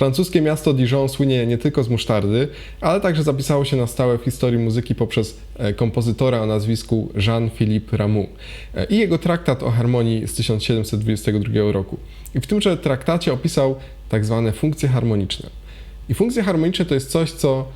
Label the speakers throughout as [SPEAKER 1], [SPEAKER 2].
[SPEAKER 1] Francuskie miasto Dijon słynie nie tylko z musztardy, ale także zapisało się na stałe w historii muzyki poprzez e, kompozytora o nazwisku Jean-Philippe Rameau e, i jego traktat o harmonii z 1722 roku. I w tymże traktacie opisał tak zwane funkcje harmoniczne. I funkcje harmoniczne to jest coś, co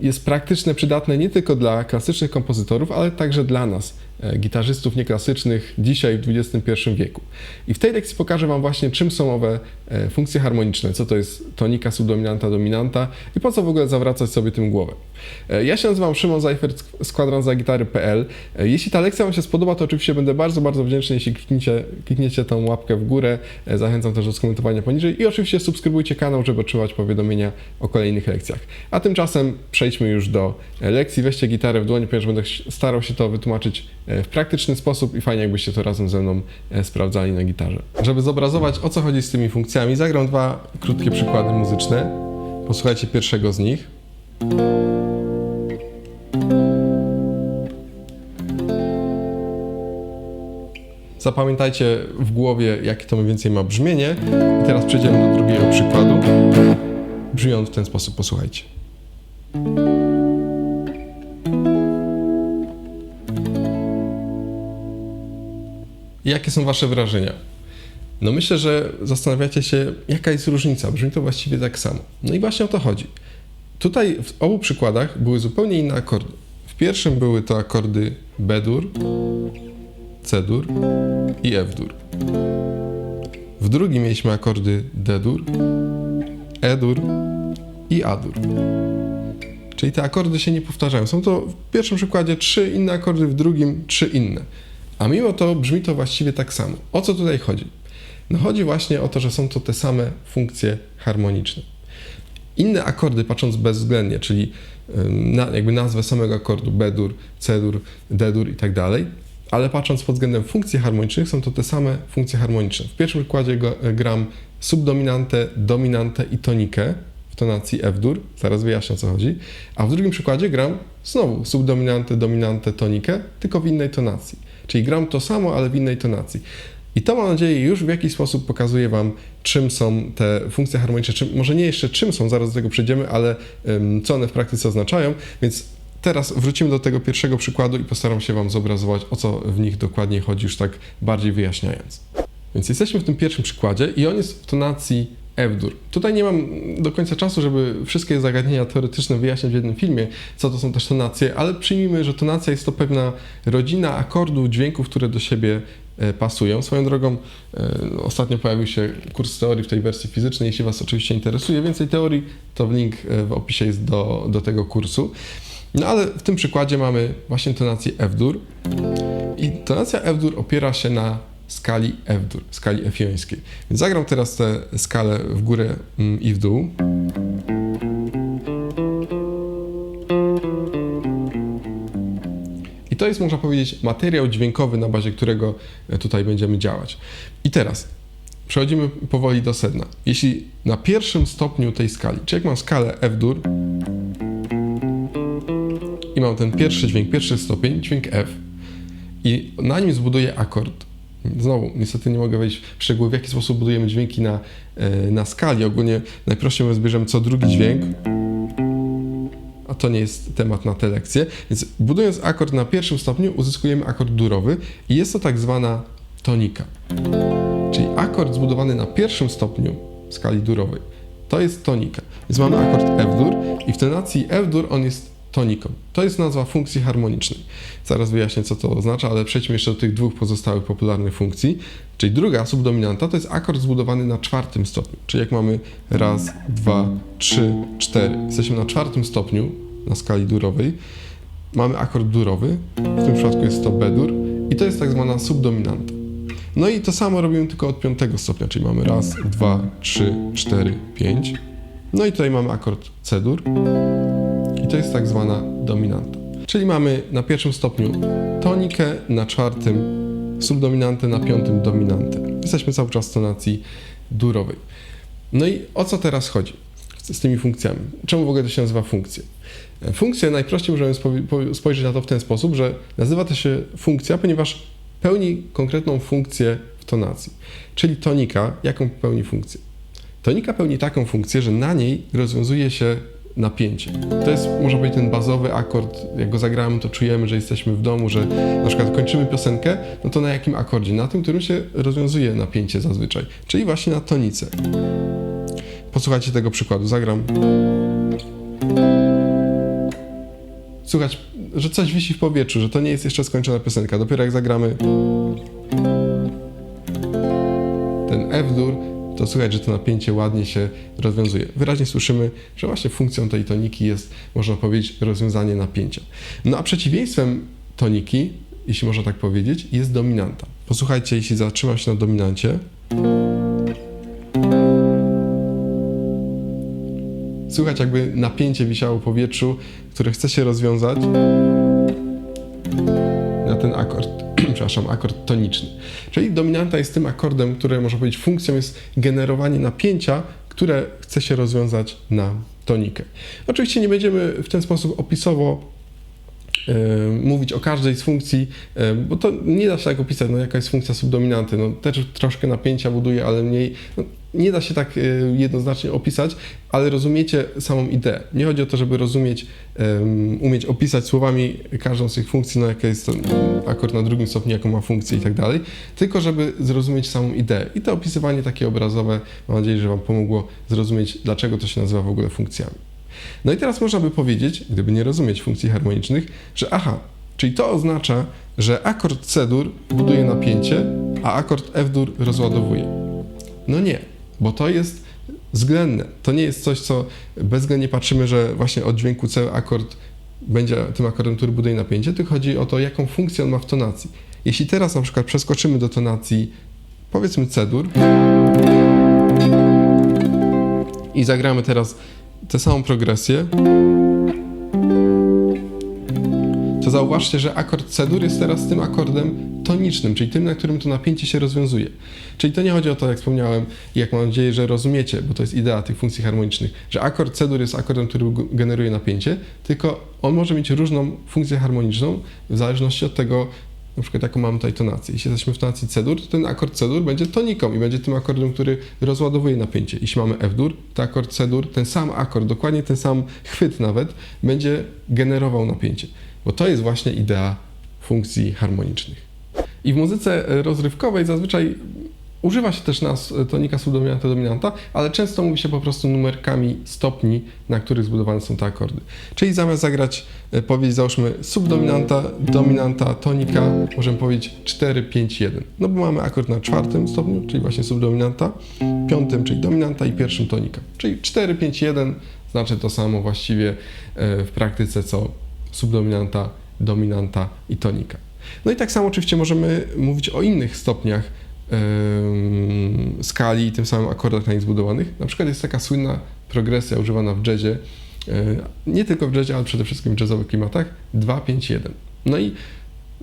[SPEAKER 1] jest praktyczne, przydatne nie tylko dla klasycznych kompozytorów, ale także dla nas, gitarzystów nieklasycznych, dzisiaj w XXI wieku. I w tej lekcji pokażę Wam właśnie, czym są owe e, funkcje harmoniczne, co to jest tonika, subdominanta, dominanta i po co w ogóle zawracać sobie tym głowę. E, Ja się nazywam Szymon Zajfert z kwadranzagitary.pl. E, Jeśli ta lekcja Wam się spodoba, to oczywiście będę bardzo, bardzo wdzięczny, jeśli klikniecie, klikniecie tą łapkę w górę. E, Zachęcam też do skomentowania poniżej i oczywiście subskrybujcie kanał, żeby otrzymać powiadomienia o kolejnych lekcjach. A tymczasem przejdźmy już do e, lekcji. Weźcie gitarę w dłoń, ponieważ będę starał się to wytłumaczyć e, w praktyczny sposób i fajnie jakbyście to razem ze mną e, sprawdzali na gitarze. Żeby zobrazować o co chodzi z tymi funkcjami, zagram dwa krótkie przykłady muzyczne. Posłuchajcie pierwszego z nich. Zapamiętajcie w głowie, jakie to mniej więcej ma brzmienie. I teraz przejdziemy do drugiego przykładu. Brzmi on w ten sposób, posłuchajcie. Jakie są Wasze wrażenia? No myślę, że zastanawiacie się, jaka jest różnica. Brzmi to właściwie tak samo. No i właśnie o to chodzi. Tutaj w obu przykładach były zupełnie inne akordy. W pierwszym były to akordy B-dur, C-dur i F-dur. W drugim mieliśmy akordy D-dur, E-dur i A-dur. Czyli te akordy się nie powtarzają. Są to w pierwszym przykładzie trzy inne akordy, w drugim trzy inne. A mimo to brzmi to właściwie tak samo. O co tutaj chodzi? No chodzi właśnie o to, że są to te same funkcje harmoniczne. Inne akordy, patrząc bezwzględnie, czyli na, jakby nazwę samego akordu B-dur, C-dur, D-dur i tak dalej, ale patrząc pod względem funkcji harmonicznych, są to te same funkcje harmoniczne. W pierwszym przykładzie go- gram subdominantę, dominantę i tonikę w tonacji F-dur, zaraz wyjaśnię o co chodzi, a w drugim przykładzie gram znowu subdominantę, dominantę, tonikę, tylko w innej tonacji. Czyli gram to samo, ale w innej tonacji. I to mam nadzieję już w jakiś sposób pokazuje Wam, czym są te funkcje harmoniczne, czym, może nie jeszcze czym są, zaraz do tego przejdziemy, ale co one w praktyce oznaczają, więc teraz wrócimy do tego pierwszego przykładu i postaram się Wam zobrazować, o co w nich dokładnie chodzi, już tak bardziej wyjaśniając. Więc jesteśmy w tym pierwszym przykładzie i on jest w tonacji F-dur. Tutaj nie mam do końca czasu, żeby wszystkie zagadnienia teoretyczne wyjaśniać w jednym filmie, co to są też tonacje, ale przyjmijmy, że tonacja jest to pewna rodzina akordów, dźwięków, które do siebie e, pasują. Swoją drogą e, ostatnio pojawił się kurs teorii w tej wersji fizycznej. Jeśli Was oczywiście interesuje więcej teorii, to link e, w opisie jest do, do tego kursu. No ale w tym przykładzie mamy właśnie tonację F-dur i tonacja F-dur opiera się na skali F-dur, skali F-jońskiej. Więc zagram teraz tę skalę w górę mm, i w dół. I to jest, można powiedzieć, materiał dźwiękowy, na bazie którego e, tutaj będziemy działać. I teraz przechodzimy powoli do sedna. Jeśli na pierwszym stopniu tej skali, czyli jak mam skalę F-dur i mam ten pierwszy dźwięk, pierwszy stopień, dźwięk F, i na nim zbuduję akord. Znowu, niestety nie mogę wejść w szczegóły, w jaki sposób budujemy dźwięki na, e, na skali. Ogólnie najprościej mówiąc, bierzemy co drugi dźwięk, a to nie jest temat na tę lekcję. Więc budując akord na pierwszym stopniu, uzyskujemy akord durowy i jest to tak zwana tonika. Czyli akord zbudowany na pierwszym stopniu skali durowej. To jest tonika. Więc mamy akord F-dur i w tonacji F-dur on jest toniką. To jest nazwa funkcji harmonicznej. Zaraz wyjaśnię, co to oznacza, ale przejdźmy jeszcze do tych dwóch pozostałych popularnych funkcji. Czyli druga, subdominanta, to jest akord zbudowany na czwartym stopniu. Czyli jak mamy raz, dwa, trzy, cztery. Jesteśmy na czwartym stopniu na skali durowej. Mamy akord durowy, w tym przypadku jest to B-dur i to jest tak zwana subdominanta. No i to samo robimy tylko od piątego stopnia, czyli mamy raz, dwa, trzy, cztery, pięć. No i tutaj mamy akord C-dur to jest tak zwana dominanta. Czyli mamy na pierwszym stopniu tonikę, na czwartym subdominantę, na piątym dominantę. Jesteśmy cały czas w tonacji durowej. No i o co teraz chodzi z, tymi funkcjami? Czemu w ogóle to się nazywa funkcje? Funkcje najprościej możemy spo- po- spojrzeć na to w ten sposób, że nazywa to się funkcja, ponieważ pełni konkretną funkcję w tonacji. Czyli tonika, jaką pełni funkcję? Tonika pełni taką funkcję, że na niej rozwiązuje się napięcie. To jest, można powiedzieć, ten bazowy akord. Jak go zagramy, to czujemy, że jesteśmy w domu, że na przykład kończymy piosenkę, no to na jakim akordzie? Na tym, którym się rozwiązuje napięcie zazwyczaj, czyli właśnie na tonice. Posłuchajcie tego przykładu. Zagram. Słychać, że coś wisi w powietrzu, że to nie jest jeszcze skończona piosenka. Dopiero jak zagramy ten F-dur, to słychać, że to napięcie ładnie się rozwiązuje. Wyraźnie słyszymy, że właśnie funkcją tej toniki jest, można powiedzieć, rozwiązanie napięcia. No a przeciwieństwem toniki, jeśli można tak powiedzieć, jest dominanta. Posłuchajcie, jeśli zatrzymam się na dominancie. Słychać jakby napięcie wisiało w powietrzu, które chce się rozwiązać na ten akord, przepraszam, akord toniczny. Czyli dominanta jest tym akordem, który można powiedzieć funkcją jest generowanie napięcia, które chce się rozwiązać na tonikę. Oczywiście nie będziemy w ten sposób opisowo mówić o każdej z funkcji, e, bo to nie da się tak opisać, no jaka jest funkcja subdominanty, no też troszkę napięcia buduje, ale mniej, no, nie da się tak e, jednoznacznie opisać, ale rozumiecie samą ideę. Nie chodzi o to, żeby rozumieć, um, umieć opisać słowami każdą z tych funkcji, no jaka jest akord na drugim stopniu, jaką ma funkcję i tak dalej, tylko żeby zrozumieć samą ideę. I to opisywanie takie obrazowe, mam nadzieję, że Wam pomogło zrozumieć, dlaczego to się nazywa w ogóle funkcjami. No i teraz można by powiedzieć, gdyby nie rozumieć funkcji harmonicznych, że aha, czyli to oznacza, że akord C-dur buduje napięcie, a akord F-dur rozładowuje. No nie, bo to jest względne. To nie jest coś, co bezwzględnie patrzymy, że właśnie od dźwięku C akord będzie tym akordem, który buduje napięcie, tylko chodzi o to, jaką funkcję on ma w tonacji. Jeśli teraz na przykład przeskoczymy do tonacji, powiedzmy C-dur i zagramy teraz tę samą progresję, to zauważcie, że akord C-dur jest teraz tym akordem tonicznym, czyli tym, na którym to napięcie się rozwiązuje. Czyli to nie chodzi o to, jak wspomniałem, i jak mam nadzieję, że rozumiecie, bo to jest idea tych funkcji harmonicznych, że akord C-dur jest akordem, który generuje napięcie, tylko on może mieć różną funkcję harmoniczną w zależności od tego, na przykład jaką mamy tutaj tonację. Jeśli jesteśmy w tonacji C-dur, to ten akord C-dur będzie toniką i będzie tym akordem, który rozładowuje napięcie. Jeśli mamy F-dur, to akord C-dur, ten sam akord, dokładnie ten sam chwyt nawet, będzie generował napięcie. Bo to jest właśnie idea funkcji harmonicznych. I w muzyce rozrywkowej zazwyczaj używa się też nas tonika subdominanta, dominanta, ale często mówi się po prostu numerkami stopni, na których zbudowane są te akordy. Czyli zamiast zagrać, powiedzieć załóżmy subdominanta, dominanta, tonika, możemy powiedzieć 4, 5, 1. No bo mamy akord na czwartym stopniu, czyli właśnie subdominanta, piątym, czyli dominanta i pierwszym tonika. Czyli 4, 5, 1 znaczy to samo właściwie w praktyce co subdominanta, dominanta i tonika. No i tak samo oczywiście możemy mówić o innych stopniach skali i tym samym akordach na nich zbudowanych. Na przykład jest taka słynna progresja używana w jazzie, nie tylko w jazzie, ale przede wszystkim w jazzowych klimatach 2-5-1. No i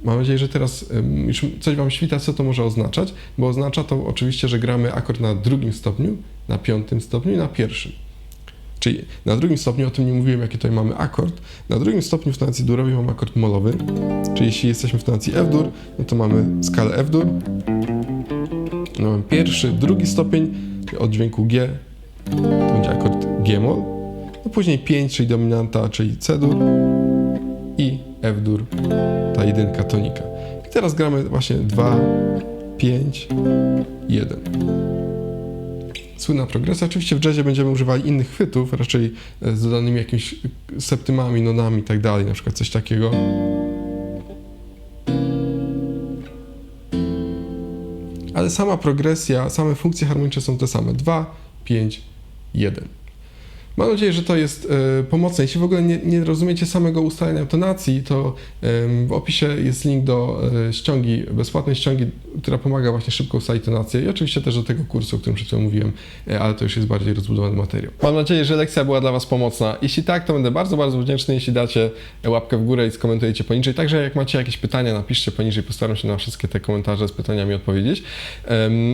[SPEAKER 1] mam nadzieję, że teraz już coś Wam świta, co to może oznaczać, bo oznacza to oczywiście, że gramy akord na drugim stopniu, na piątym stopniu i na pierwszym. Czyli na drugim stopniu, o tym nie mówiłem, jaki tutaj mamy akord. Na drugim stopniu w tonacji durowej mamy akord molowy, czyli jeśli jesteśmy w tonacji F-dur, no to mamy skalę F-dur. Mamy pierwszy, drugi stopień, od dźwięku G, to będzie akord G-moll. No później 5, czyli dominanta, czyli C-dur i F-dur, ta jedynka tonika. I teraz gramy właśnie 2, 5, 1 słynna progresja. Oczywiście w jazzie będziemy używali innych chwytów, raczej z dodanymi jakimiś septymami, nonami i tak dalej, na przykład coś takiego. Ale sama progresja, same funkcje harmoniczne są te same. 2, 5, 1. Mam nadzieję, że to jest e, pomocne. Jeśli w ogóle nie, nie rozumiecie samego ustalenia tonacji, to w opisie jest link do e, ściągi, bezpłatnej ściągi, która pomaga właśnie szybko ustalić tonację i oczywiście też do tego kursu, o którym przed chwilą mówiłem, e, ale to już jest bardziej rozbudowany materiał. Mam nadzieję, że lekcja była dla Was pomocna. Jeśli tak, to będę bardzo, bardzo wdzięczny, jeśli dacie łapkę w górę i skomentujecie poniżej. Także jak macie jakieś pytania, napiszcie poniżej, postaram się na wszystkie te komentarze z pytaniami odpowiedzieć.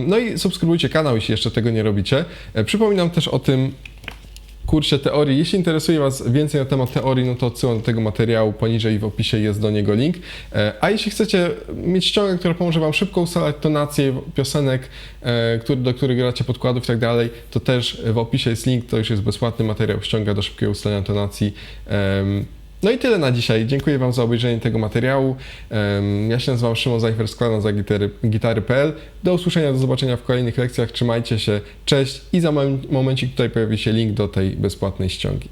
[SPEAKER 1] No i subskrybujcie kanał, jeśli jeszcze tego nie robicie. Przypominam też o tym, kursie teorii. Jeśli interesuje Was więcej na temat teorii, no to odsyłam do tego materiału poniżej w opisie jest do niego link. E, A jeśli chcecie mieć ściągę, która pomoże Wam szybko ustalać tonację piosenek, e, do których gracie podkładów i tak dalej, to też w opisie jest link, to już jest bezpłatny materiał ściąga do szybkiego ustalenia tonacji. No i tyle na dzisiaj. Dziękuję Wam za obejrzenie tego materiału. Ja się nazywam Szymon Zajfer, składam za gitary, gitary.pl. Do usłyszenia, do zobaczenia w kolejnych lekcjach. Trzymajcie się, cześć i za mom- momencik tutaj pojawi się link do tej bezpłatnej ściągi.